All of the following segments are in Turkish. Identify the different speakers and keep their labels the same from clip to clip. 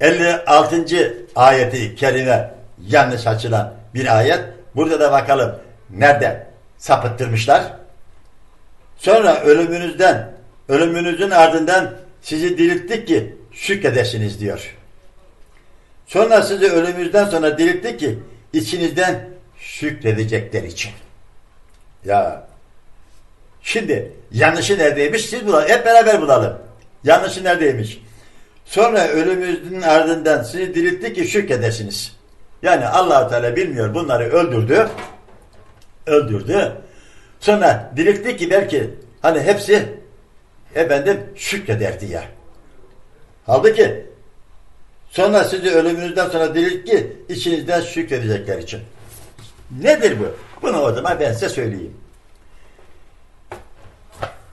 Speaker 1: 56. ayeti kerime yanlış açılan bir ayet. Burada da bakalım nerede sapıttırmışlar. Sonra ölümünüzden, ölümünüzün ardından sizi dirilttik ki şükredesiniz diyor. Sonra sizi ölümünüzden sonra dirilttik ki içinizden şükredecekler için. Ya şimdi yanlışı neredeymiş siz bulalım. Hep beraber bulalım. Yanlışı neredeymiş? Sonra ölümünüzün ardından sizi diriltti ki şükredesiniz. Yani allah Teala bilmiyor bunları öldürdü. Öldürdü. Sonra diriltti ki belki hani hepsi efendim şükreder diye. Halbuki sonra sizi ölümünüzden sonra dirilt ki içinizden şükredecekler için. Nedir bu? Bunu o zaman ben size söyleyeyim.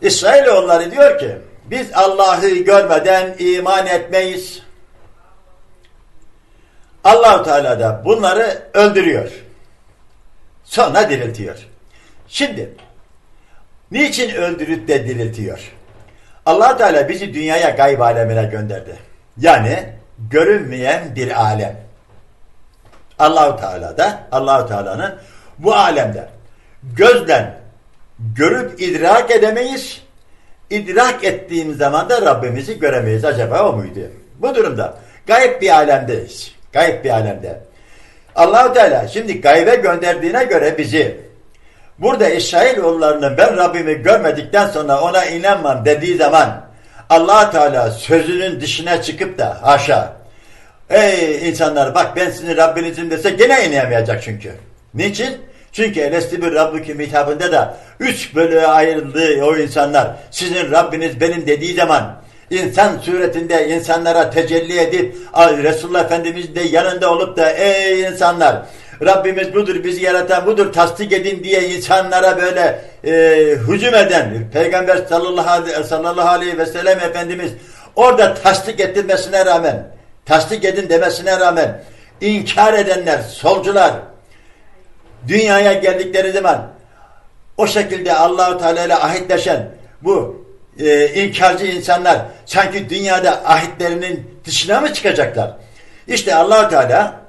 Speaker 1: İsrailoğulları diyor ki biz Allah'ı görmeden iman etmeyiz. Allahu Teala da bunları öldürüyor. Sonra diriltiyor. Şimdi niçin öldürüp de diriltiyor? allah Teala bizi dünyaya gayb alemine gönderdi. Yani görünmeyen bir alem. Allahu Teala da Allahu Teala'nın bu alemde gözden görüp idrak edemeyiz. İdrak ettiğimiz zaman da Rabbimizi göremeyiz. Acaba o muydu? Bu durumda gayb bir alemdeyiz. Gayb bir alemde. Allahu Teala şimdi gaybe gönderdiğine göre bizi burada İsrailoğullarının ben Rabbimi görmedikten sonra ona inanmam dediği zaman allah Teala sözünün dışına çıkıp da haşa ey insanlar bak ben sizin Rabbinizim dese gene inamayacak çünkü. Niçin? Çünkü Elesti bir Rabbüküm hitabında da üç bölüğe ayrıldı o insanlar. Sizin Rabbiniz benim dediği zaman insan suretinde insanlara tecelli edip Resulullah Efendimiz de yanında olup da ey insanlar Rabbimiz budur bizi yaratan budur tasdik edin diye insanlara böyle e, hücum eden Peygamber sallallahu aleyhi, sallallahu aleyhi ve sellem Efendimiz orada tasdik ettirmesine rağmen tasdik edin demesine rağmen inkar edenler solcular dünyaya geldikleri zaman o şekilde Allahu Teala ile ahitleşen bu e, inkarcı insanlar sanki dünyada ahitlerinin dışına mı çıkacaklar? İşte Allahu Teala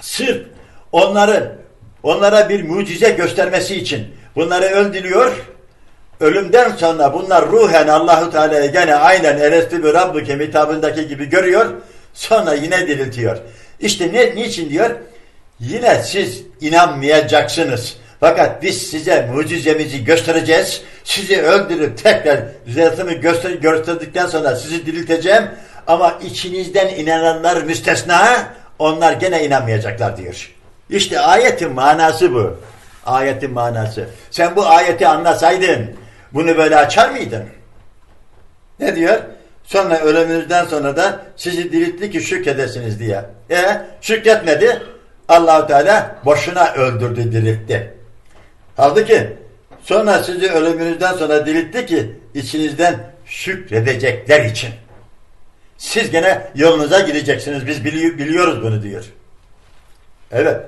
Speaker 1: sırf onların onlara bir mucize göstermesi için bunları öldürüyor. Ölümden sonra bunlar ruhen Allahu Teala'yı gene aynen Elestü bir Rabbuke hitabındaki gibi görüyor. Sonra yine diriltiyor. İşte ne, niçin diyor? Yine siz inanmayacaksınız. Fakat biz size mucizemizi göstereceğiz. Sizi öldürüp tekrar düzeltimi göster gösterdikten sonra sizi dirilteceğim. Ama içinizden inananlar müstesna onlar gene inanmayacaklar diyor. İşte ayetin manası bu. Ayetin manası. Sen bu ayeti anlasaydın bunu böyle açar mıydın? Ne diyor? Sonra ölümünüzden sonra da sizi diriltti ki şükredesiniz diye. E şükretmedi. Allahu Teala boşuna öldürdü, diriltti. Halbuki sonra sizi ölümünüzden sonra diriltti ki içinizden şükredecekler için. Siz gene yolunuza gideceksiniz. Biz bili biliyoruz bunu diyor. Evet.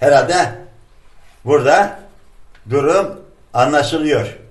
Speaker 1: Herhalde burada durum anlaşılıyor.